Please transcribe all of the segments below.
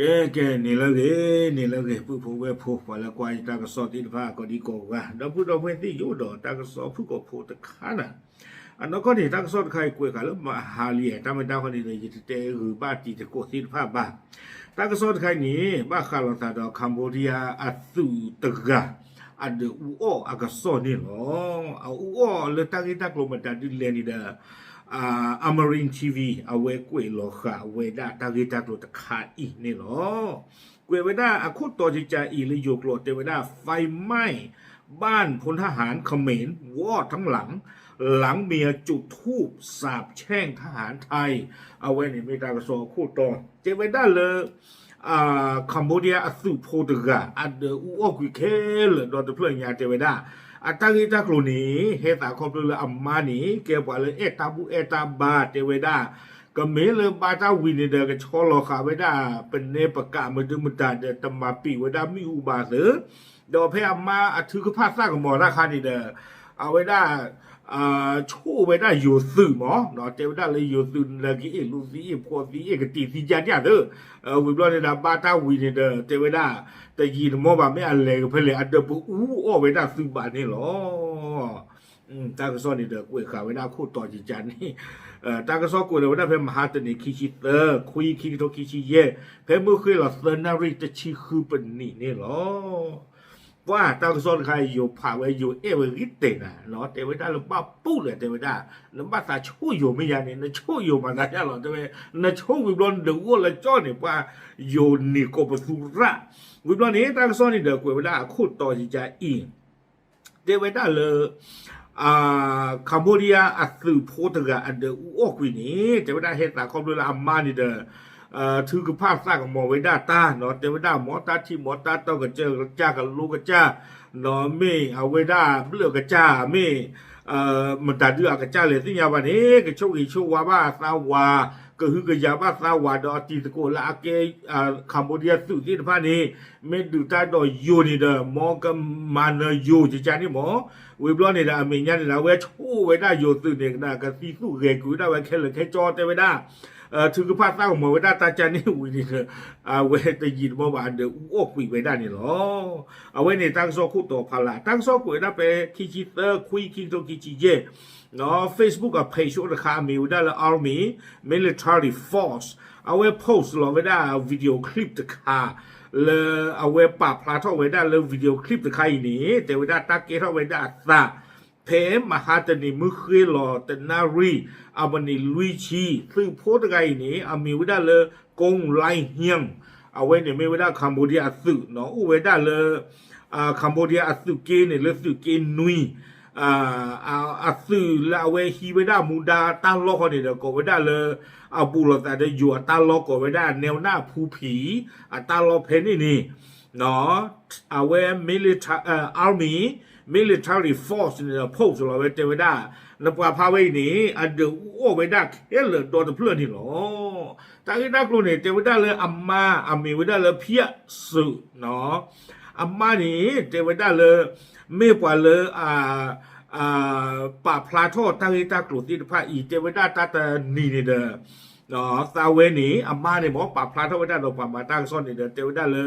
ကဲကဲနေလို့ကေနေလို့ကေပူဖူဝဲဖူဖလာကွာတာကစောတိတဖာကိုဒီကိုကတော့ဖူတော့ဖွင့်တိရို့တော့တာကစောဖူကိုဖူတခါနာအနောကနေတာကစောတခိုင်ကွေကလည်းမဟာလီတမတာခနေနေရတဲ့ဟူပါတီတကိုတိတဖာပါတာကစောတခိုင်နေဘာခါလောတာ อามารินทีวีเอาเวกวยหลอค่ะเวดาตากิตาโรตขาดอีนี่หรอเกวเวดาอาคุตโตจิจาอีเลยโยกโลเตเวดาไฟไหม้บ้านพลทหารเขมรวอดทั้งหลัง หลังเมียจุดทูบสาบแช่งทหารไทย เอาไวนี่ไม่ได้กอบคู่ต่อเจเวด้าเลยอ่าคัมโบเดียอสุโพตุกาอันเดอร์อุกิเคลดอนเดเพลยาเจเวด้า อัตติตาครูนี้เฮตาคบเรืออัมมานีเกี่ยวกับเลยเอตาบุเอตาบาเจเวดาก็เมเลบาตาวินเดอร์ก็ชอลอคาเวดาเป็นเนปกะมันดึงมันตาเดตมาปีเวดามีอุบาเสือดอเพอมาอถือคภาพสร้างของมอราคานีเดอเอาไว้ได้ အာချိုးဝဒယူစုမောနော်တေဝဒလေယူစုလကီလူစီဖောစီကတိစီကြကြတဲ့ဝီဘလနေတာဘာတာဝီနေတဲ့တေဝဒတကြီးမောပါမဲအလေဖလေအတပူဦးအောဝဒစုပါနေလောอืมตากซอนี่เด้อกวยขาเวลาคู่ต่อจิจันนี่เอ่อตากซอกูเด้เวลาเพมหาตนี่คิชิเตอร์คุยคิโตคิชิเยเพมือคุยละเซนาริตชิคือปนนี่นี่หรอ ว่าตาซ้อนใครอยู่ผ่าไว้อยู่เอเวอริเตนะเนาะเตวิตาลบ้าปุ๊เลยเตวิตาลบ้าตาช่วยอยู่ไม่ยานี่นะช่วยอยู่มาตาจ้าหรอเตวินะช่วยวิบลอนเดือดละจ้อนี่ว่าโยนี่ก็ประสุระวิบลอนนี้ตาซ้อนนี่เดือดกว่าเวลาคู่ต่อจิจาอีเตวิตาเลยอ่าคัมโบเดียอัตสืโพธกะอันเดอร์อุโอกุนี่เตวิตาเฮตาคอมดูลาอามานี่เดอ ถือกับภาพสร้างของหมอเวด้าตาเนาะเตวด้าหมอตาที่หมอตาต้องกันเจอกันจ้ากันลูกกันจ้าเนาะเมเอาเวด้าเลือกกันจ้าไม่เอ่อมันตัดเลือกกันจ้าเลยที่ยาวันนี้ก็โชคอีโชคว่าบ้าสาวาก็คือกยาบ้าสาวาดอตีตะโกลาเกอ่าคัมโบเดียสุที่พานนี้ไม่ดูตาดอยูนี่เดอหมอกัมานอยูจิจานี่หมอเว็บลอนี่ดาเมญานี่ดาเวชู้เวด้ายูสุเนี่ยนะกับซีสุเกกูด้ไวแค่เลยแค่จอเตเวด้า ถือกระพาดเต้าหมวมไวด้าตาจันนี่อุ้ยนี่เออาเวตยินเมื่อวานเดี๋ยวโอ้คุยไว้ด้านนี่หรอเอาไว้ในตั้งโซคู่ต่อพาละตั้งโซคุยได้ไปคิจิเตอร์คุยคิงโตคิจิเย่เนาะ Facebook กับเพจขอดคามีได้แล้วอาร์ Army Military Force เอาไว้โพสต์ลงไว้ได้วิดีโอคลิปตะคาเลอเอาไว้ปรับพลาท่อไว้ได้เลยวิดีโอคลิปตะคาอีนี้แต่ไว้ได้ตักเกท่อไว้ได้ตา แนวหน้าผู้ผีอ่าตาล็อกเพนี่นี่ เนาะเอาไว้ military เอ่อ army military force เนี่ย post เราไว้เตวดาแล้วปาพาไว้นี่อันเดอโอไว้ดาเคลดอตเพื่อนนี่หรอตากิดากลุเนี่ยเตวดาเลยอัมมาอัมมีไว้ดาเลยเพียสุเนาะอัมมานี่ နော်အဝဲ military army military force နဲ့ဖို့ဆိုတော့ပဲတေဝဒနပွားဖာဝိနေအဒူအိုဝေဒခဲလတော်တဖလနေလောတာဂိတကလုံးနေတေဝဒလဲအမအမေဝဒလဲဖျက်စုနော်အမနေတေဝဒလဲမေပွာလဲအာအာပါဖလာထောတာဂိတကလုံးတိတဖာဤတေဝဒတတနီနေတယ် သာဝဲနေအမနေမောပါဖလာထဝဒတော့ပါမတာဆောနေတယ်တေဝဒလေ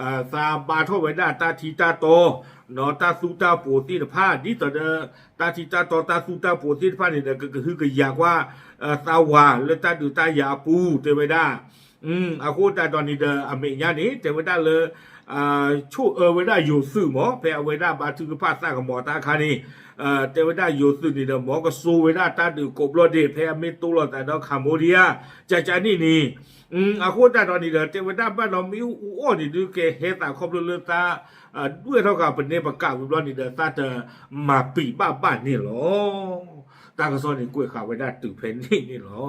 အာသာပါထဝဒတာတီတာတောနော်တာစုတာပိုတိတဖာဒီတတာတီတာတောတာစုတာပိုတိတဖာနေတယ်ကကဟကရကွာသာဝါလက်တတူတာယာပူတေဝဒอืมအခုတတော်နေတဲ့အမေညာနေတေဝဒလေ ชูเอเวด้าอยู่ซื่อหมอแพเวด้าบาทึกภาษากับหมอตาคานีเอตเวด้าอยู่ซื่อนี่เดหมอก็ซูเวด้าตาดูอกบลอเดแพเมตุลอแต่เราคาโมเดียจาจานี่นี่อืมอาโคตาตอนนี้เดเตเวด้าบ้านเรามีอูอ้อนี่ดูเกเฮตาครอบเรื่องตาด้วยเท่ากับเป็นเนปกาวิบลอนี่เดตาเตมาปีบ้าบ้านนี่หรอตากระซอนนี่กล้วยขาวเวด้าตื่นเพนนี่นี่หรอ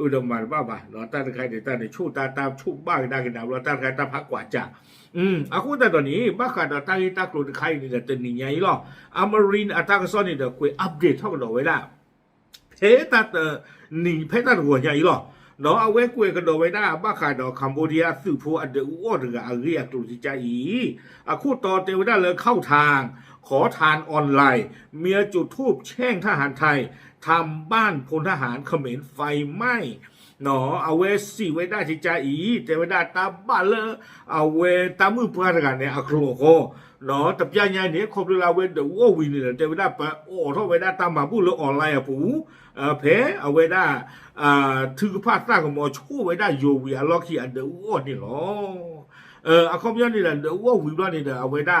อุดมมันว่าบ่าเราต้านใครเดี๋ยวต้านในชู้ตาตามชู้บ้างได้กันดาวหลอต้านใครตาพักกว่าจ้ะอืมอากูแต่ตอนนี้บ้าขาดราตั้งที่ตากลุ่นใครนี่แต่หนีไงล่ะอามารินอัตากซ้อนนี่เดี๋ยวคุยอัปเดตท่องดอกไว้ละเพตัดหนีเพตัดหัวใหญ่ล่อเราเอาเว้กุยกันโดไว้ได้บ้าขายดอกคัมโบเดียสื่อพัวอันเดอร์อ้วนหรืออะไรตุลจิจาอีอาคู่ต่อเตวได้เลยเข้าทางขอทานออนไลน์ เมียจุดทูบแช่งทหารไทยทำบ้านพลทหารเขมรไฟไหม้หนอเอาเวสีไว้ได้ที่าอีแต่ไว้ได้ตาบ้านเลอเอาเวตามือพระกันเนี่ยอัคโลโคหนอตับยาใหญ่เนี่ยครบเวลาเวเดววินเนี่ยแต่ไว้ได้ไปโอ้ท่าไว้ได้ตามมาพูดเลยออนไลน์อะผู้เออเพเอาไว้ได้อ่าถือผ้าสร้างของมอชู้ไว้ได้โยวีอาร์ล็อกขี้อันเดอร์วนี่หรอเอออาคอมยอนนี่แหละเดอว่วิวนี่เดอเอาไว้ได้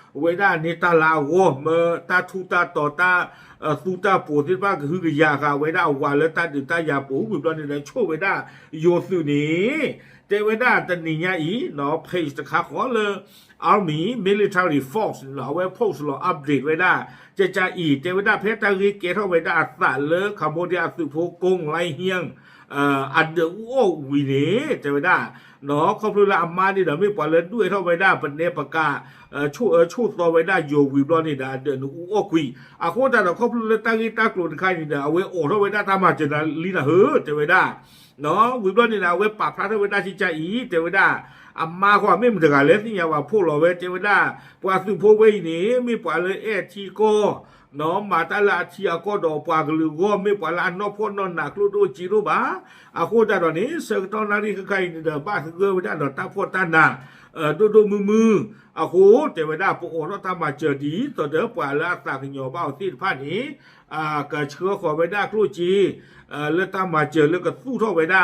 เวลานี้ตาลาวัวเมอตาทูตาต่อตาเออสูตาปูที่ว่าคือยาค่ะเวลาวันแล้วตาดิตายาปูบุบตอนนี้เในช่วงเวลาโยสุนีเจเวลาตันนี้อีเนาะเพจตะขาขอเลย army military force หรอเว็บ post หรออัปเดตไว้ได้จะจะอีเจเวลาเพชรตะกีเกทเวลาอัสสาเลอคาโมเดียสุโพกงไรเฮียง adduo wine tawada no khopula amma ni da mi palan duai thau bai da pan ne paka chu chu so bai da yo wi blo ni da de nu o kui a kho da da khopula ta gi ta klon khai ni da awe o thau bai da ta ma che da li na he tawada no wi blo ni da awe pa phra thau bai da chi cha i tawada อามาความไม่เหมือนกันเลยนี่ยว่าพวกเราเวเจวดาปวาสุพวกเวนี่มีปวาเลยเอทีโก no mata la chia ko do pa glu go me pa la no pho no na klu do chi ru ba a ko da do ni se to na ri ka ni da ba go da do ta pho ta na do do mu mu a ko te ba da po o no ta ma che di to de pa la ta ki nyo ba o ti pha ni a ka chho ko ba da klu chi le ta ma che le ka thu tho ba da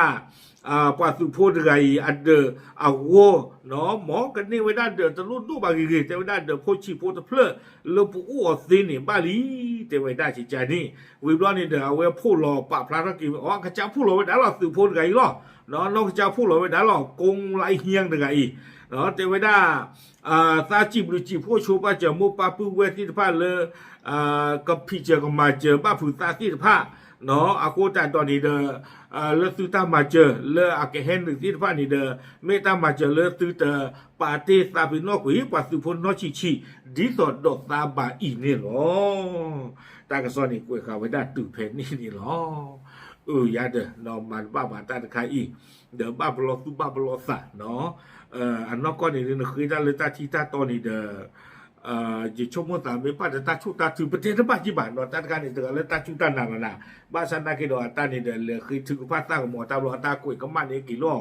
วลาเดอโพชิโพตะเพลลปูอูอซินนี่บาลีแต่เวลาสิจานี่วิบลอนี่เดอเอาเวพูโลปะพระตะกิอ๋อกะจาพูโลไว้ดาลอสุโพดกายลอเนาะนอกจาพูโลไว้ด้าลอกงไลเฮียงดกายเนาะแต่เวลาอ่าซาจิบรุจิโพโชปะจอมูปะปุเวติตะพะเลอ่ากะพิเจอกะมาเจบะผุตาติตะพะเนา ะอะโคตะตอนนี้เดอ le tu ta ma che le a ke hen ti fa ni de me ta ma che le tu ta pa te sa bi no ku pa su pho no chi chi di so do ta ba i ni lo ta ka so ni ku ka wa da tu phe ni ni lo ừ ya de no man ba ba ta ka i de ba blo tu ba blo sa no ờ an no ko ni ni khu da le ta chi ta to ni de အာဒီချုံမတာမေပတ်တာချုတာသူပတိတပတ်ကြီးပါတော့တတ်ကနေတကလည်းတချုတာနာနာဘာသာနာကေတော့တာနေတယ်လေခိသူပတ်တာမောတာလောတာကိုကမနေကီလော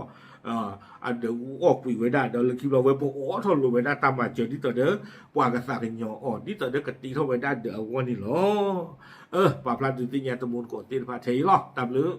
အာအဒူအော်ပွေဝဲတာတော့လကီလောဝဲပေါ်အော်ထော်လိုဝဲတာတမကျဒီတော့တဲ့ပွာကစားကညောအော်ဒီတော့တဲ့ကတိထော်ဝဲတာတဲ့ဝန်နီလောအဲပါပလာဒီတင်ရတမုန်ကိုတင်ဖာထေလောတဘလူး